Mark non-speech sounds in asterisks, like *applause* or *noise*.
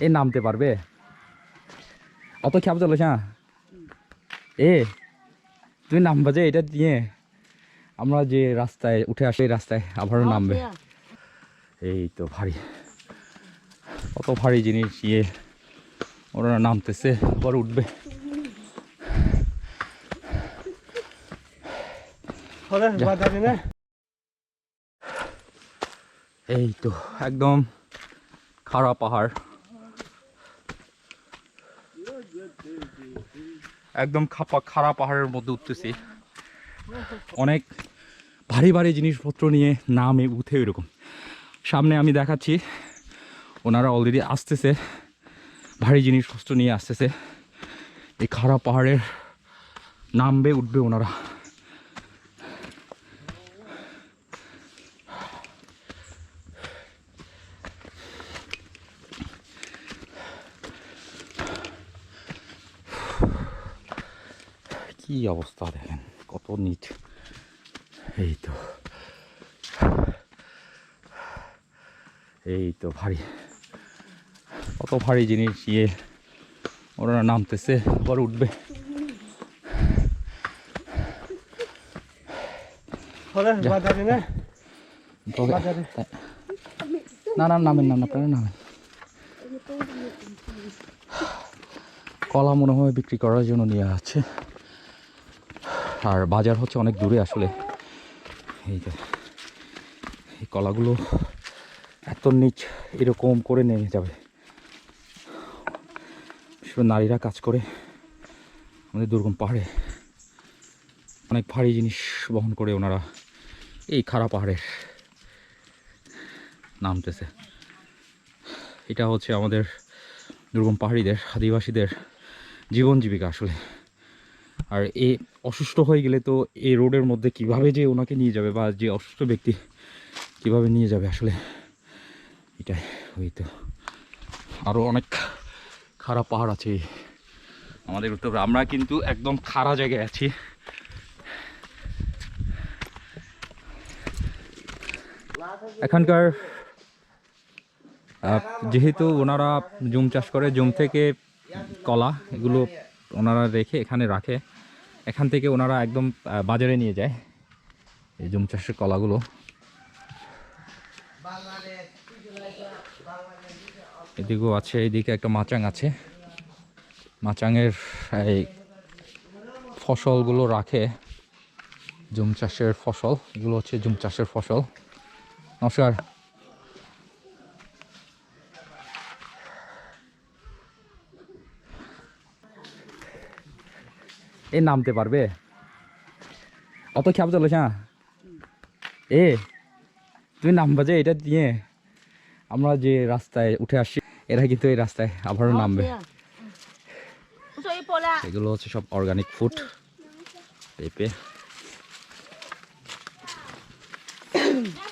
এ নামতে পারবে? অত খেয়াল চলেছ হ্যাঁ। এ তুমি নামবা যে এটা দিয়ে আমরা যে রাস্তায় উঠে আসি এই রাস্তায় আবারও নামবে। এই তো ভারী। কত ভারী জিনিস ইয়ে। ওরা নামতেছে আবার উঠবে। এই তো একদম খাড়া পাহাড়। একদম খাপা, খাড়া পাহাড়ের মধ্যে উঠতেছি। অনেক ভারী ভারী জিনিসপত্র নিয়ে নামে উঠে এরকম। সামনে আমি দেখাচ্ছি, ওনারা অলরেডি আসতেছে, ভারী জিনিসপত্র নিয়ে আসতেছে। এই খাড়া পাহাড়ের নামবে, উঠবে ওনারা। কি অবস্থা দেখেন কত নিচ এই তো এই তো ভারী কত ভারী জিনিস ইয়ে ওরা নামতেছে আবার উঠবে না না নামেন নাম আপনারা নামেন কলা মনে হয় বিক্রি করার জন্য নিয়ে আছে আর বাজার হচ্ছে অনেক দূরে আসলে। এই যে, এই কলাগুলো এত নিচ এরকম করে নেমে যাবে। শুধু নারীরা কাজ করে, আমাদের দুর্গম পাহাড়ে অনেক ভারী জিনিস বহন করে ওনারা এই খাড়া পাহাড়ের নামতেছে। এটা হচ্ছে আমাদের দুর্গম পাহাড়িদের, আদিবাসীদের জীবন জীবিকা আসলে। আর এ অসুস্থ হয়ে গেলে তো এই রোডের মধ্যে কীভাবে যে ওনাকে নিয়ে যাবে বা যে অসুস্থ ব্যক্তি কীভাবে নিয়ে যাবে আসলে এটাই ওই তো। আরও অনেক খারাপ পাহাড় আছে আমাদের উত্তর আমরা কিন্তু একদম খাড়া জায়গায় আছি। এখানকার যেহেতু ওনারা জুম চাষ করে, জুম থেকে কলা, এগুলো ওনারা রেখে এখানে রাখে। এখান থেকে ওনারা একদম বাজারে নিয়ে যায় এই জুম চাষের কলাগুলো। এদিকেও আছে, এদিকে একটা মাচাং আছে। মাচাঙের এই ফসলগুলো রাখে। জুম চাষের ফসল, এগুলো হচ্ছে জুম চাষের ফসল। নমস্কার। এ নামতে পারবে? অত খেয়াল চলেছ হ্যাঁ। এ তুমি নামবা যে এটা দিয়ে আমরা যে রাস্তায় উঠে আসছি এরা কিন্তু এই রাস্তায় আবারও নামবে। এগুলো হচ্ছে সব অর্গানিক ফুড পেঁপে। *coughs*